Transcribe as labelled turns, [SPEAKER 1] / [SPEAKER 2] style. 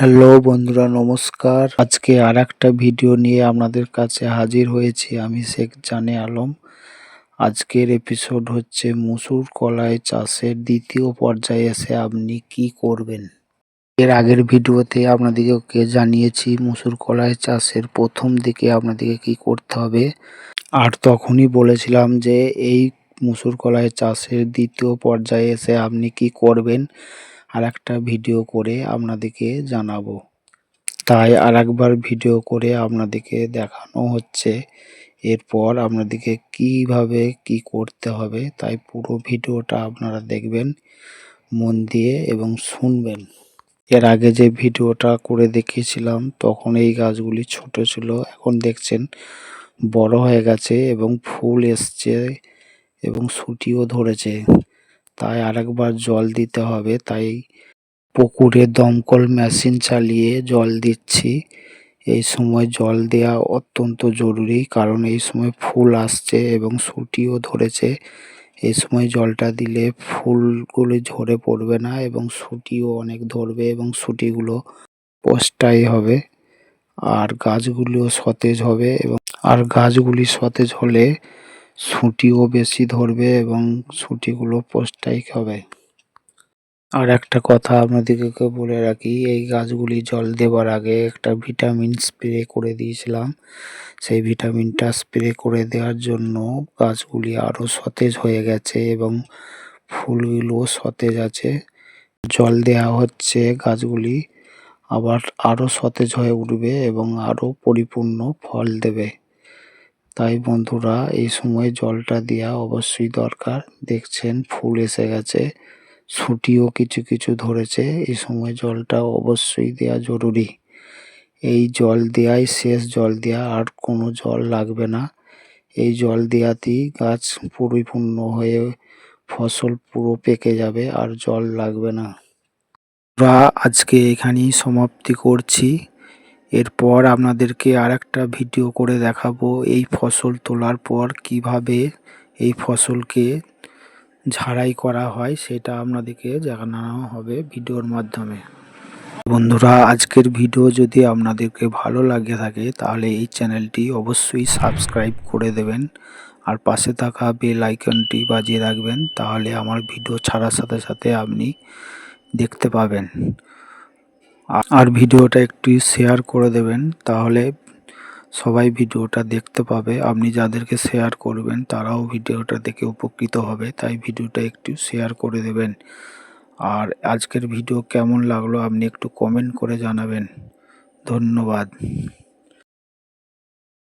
[SPEAKER 1] Hello বন্ধুরা, নমস্কার। আজকে আর একটা ভিডিও নিয়ে আপনাদের কাছে হাজির হয়েছি আমি শেখ জানে আলম। আজকের এপিসোড হচ্ছে মুসুর কলাই চাষের দ্বিতীয় পর্যায়ে এসে আপনি কি করবেন? এর আগের ভিডিওতে আপনাদেরকে জানিয়েছি মুসুর কলাই চাষের প্রথম দিকে আপনাদেরকে কি করতে হবে। আর তখনই বলেছিলাম যে এই মুসুর কলাই চাষের দ্বিতীয় পর্যায়ে এসে আপনি কি করবেন। আর একটা ভিডিও করে আপনাদেরকে জানাব। তাই আর একবার ভিডিও করে আপনাদেরকে দেখানো হচ্ছে। এরপর আপনাদেরকে কীভাবে কি করতে হবে, তাই পুরো ভিডিওটা আপনারা দেখবেন, মন দিয়ে এবং শুনবেন। এর আগে যে ভিডিওটা করে দেখিয়েছিলাম, তখন এই গাছগুলি ছোট ছিল, এখন দেখছেন বড় হয়ে গেছে এবং ফুল এসছে এবং সুটিও ধরেছে। তাই আরেকবার জল দিতে হবে। তাই পুকুরে দমকল মেশিন চালিয়ে জল দিচ্ছি। এই সময় জল দেওয়া অত্যন্ত জরুরি, কারণ এই সময় ফুল আসছে এবং সুটিও ধরেছে। এই সময় জলটা দিলে ফুলগুলি ঝরে পড়বে না এবং সুটিও অনেক ধরবে এবং সুটিগুলো স্থায়ী হবে। আর গাছগুলিও সতেজ হবে এবং আর গাছগুলি সতেজ হলে সুটিও বেশি ধরবে এবং সুটিগুলো পোস্টাইক হবে আর একটা কথা আপনাদেরকে বলে রাখি, এই গাছগুলি জল দেওয়ার আগে একটা ভিটামিন স্প্রে করে দিয়েছিলাম। সেই ভিটামিনটা স্প্রে করে দেওয়ার জন্য গাছগুলি আরও সতেজ হয়ে গেছে এবং ফুলগুলোও সতেজ আছে। জল দেওয়া হচ্ছে গাছগুলি, আবার আরও সতেজ হয়ে উঠবে এবং আরও পরিপূর্ণ ফল দেবে। তাই বন্ধুরা, এই সময় জলটা দেওয়া অবশ্যই দরকার। দেখছেন, ফুল এসে গেছে ছুটিও কিছু কিছু ধরেছে, এই সময় জলটা অবশ্যই দেওয়া জরুরি। এই জল দেওয়াই শেষ জল দেওয়া আর কোনো জল লাগবে না। এই জল দেওয়াতেই গাছ পরিপূর্ণ হয়ে ফসল পুরো পেকে যাবে, আর জল লাগবে না। আজকে এখানেই সমাপ্তি করছি। এরপর আপনাদেরকে আর একটা ভিডিও করে দেখাবো এই ফসল তোলার পর কীভাবে এই ফসলকে ঝাড়াই করা হয়, সেটা আপনাদেরকে জানানো হবে ভিডিওর মাধ্যমে। বন্ধুরা, আজকের ভিডিও যদি আপনাদেরকে ভালো লাগে থাকে, তাহলে এই চ্যানেলটি অবশ্যই সাবস্ক্রাইব করে দেবেন আর পাশে থাকা বেল আইকনটি বাজিয়ে রাখবেন, তাহলে আমার ভিডিও ছাড়ার সাথে সাথে আপনি দেখতে পাবেন। আর ভিডিওটা একটু শেয়ার করে দেবেন, তাহলে সবাই ভিডিওটা দেখতে পাবে। আপনি যাদেরকে শেয়ার করবেন, তারাও ভিডিওটা দেখে উপকৃত হবে, তাই ভিডিওটা একটু শেয়ার করে দেবেন। আর আজকের ভিডিও কেমন লাগল, আপনি একটু কমেন্ট করে জানাবেন। ধন্যবাদ।